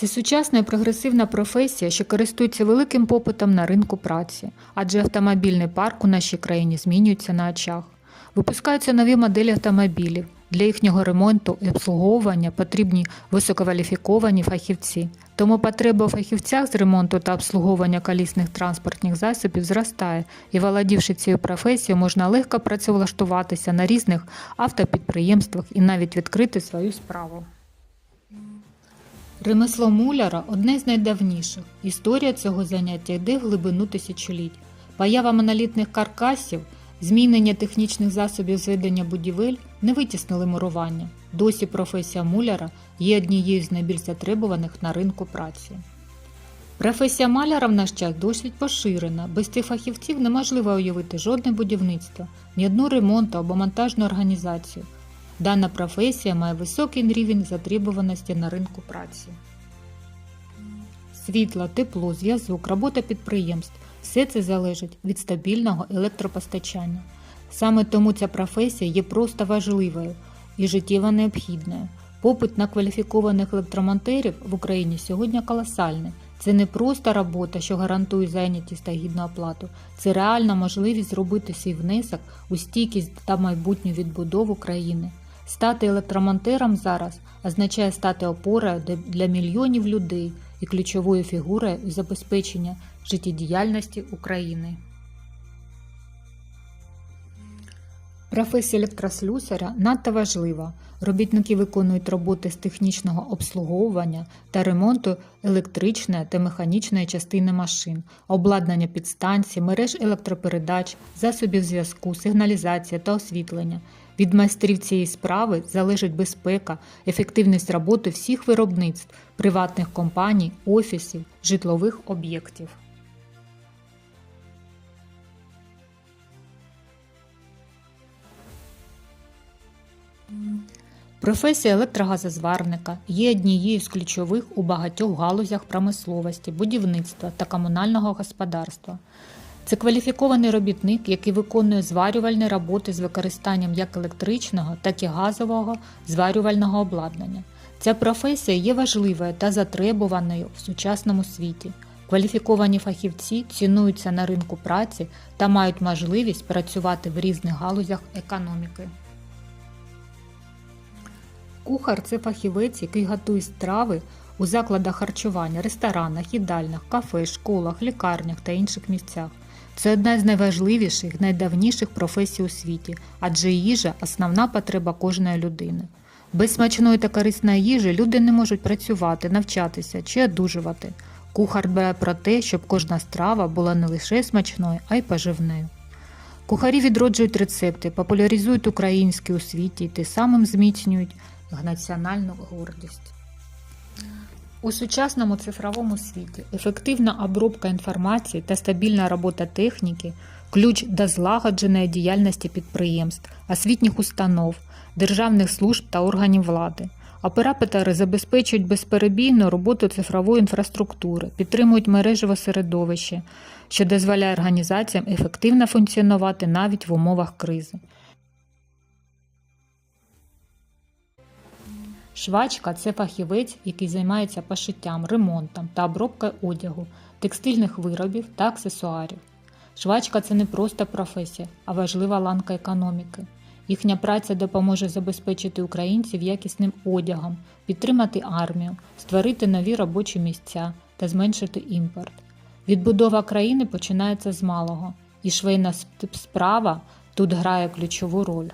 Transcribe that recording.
Це сучасна і прогресивна професія, що користується великим попитом на ринку праці, адже автомобільний парк у нашій країні змінюється на очах. Випускаються нові моделі автомобілів. Для їхнього ремонту і обслуговування потрібні висококваліфіковані фахівці. Тому потреба у фахівцях з ремонту та обслуговування колісних транспортних засобів зростає, і володівши цією професією, можна легко працевлаштуватися на різних автопідприємствах і навіть відкрити свою справу. Ремесло муляра одне з найдавніших. Історія цього заняття йде в глибину тисячоліть. Поява монолітних каркасів, змінення технічних засобів зведення будівель не витіснили мурування. Досі професія муляра є однією з найбільш затребуваних на ринку праці. Професія маляра в наш час досить поширена. Без цих фахівців неможливо уявити жодне будівництво, ні одну ремонту або монтажну організацію. Дана професія має високий рівень затребуваності на ринку праці. Світло, тепло, зв'язок, робота підприємств все це залежить від стабільного електропостачання. Саме тому ця професія є просто важливою і життєво необхідною. Попит на кваліфікованих електромонтерів в Україні сьогодні колосальний. Це не просто робота, що гарантує зайнятість та гідну оплату, це реальна можливість зробити свій внесок у стійкість та майбутню відбудову країни. Стати електромонтером зараз означає стати опорою для мільйонів людей і ключовою фігурою у забезпечення життєдіяльності України. Професія електрослюсаря надто важлива. Робітники виконують роботи з технічного обслуговування та ремонту електричної та механічної частини машин, обладнання підстанцій, мереж електропередач, засобів зв'язку, сигналізація та освітлення. Від майстрів цієї справи залежить безпека, ефективність роботи всіх виробництв, приватних компаній, офісів, житлових об'єктів. Професія електрогазозварника є однією з ключових у багатьох галузях промисловості, будівництва та комунального господарства. Це кваліфікований робітник, який виконує зварювальні роботи з використанням як електричного, так і газового зварювального обладнання. Ця професія є важливою та затребуваною в сучасному світі. Кваліфіковані фахівці цінуються на ринку праці та мають можливість працювати в різних галузях економіки. Кухар це фахівець, який готує страви у закладах харчування, ресторанах, їдальнях, кафе, школах, лікарнях та інших місцях. Це одна з найважливіших, найдавніших професій у світі, адже їжа основна потреба кожної людини. Без смачної та корисної їжі люди не можуть працювати, навчатися чи одужувати. Кухар дбає про те, щоб кожна страва була не лише смачною, а й поживною. Кухарі відроджують рецепти, популяризують українське у світі і тим самим зміцнюють національну гордість. У сучасному цифровому світі ефективна обробка інформації та стабільна робота техніки ключ до злагодженої діяльності підприємств, освітніх установ, державних служб та органів влади. Оператори забезпечують безперебійну роботу цифрової інфраструктури, підтримують мережеве середовище, що дозволяє організаціям ефективно функціонувати навіть в умовах кризи. Швачка це фахівець, який займається пошиттям, ремонтом та обробкою одягу, текстильних виробів та аксесуарів. Швачка це не просто професія, а важлива ланка економіки. Їхня праця допоможе забезпечити українців якісним одягом, підтримати армію, створити нові робочі місця та зменшити імпорт. Відбудова країни починається з малого, і швейна справа тут грає ключову роль.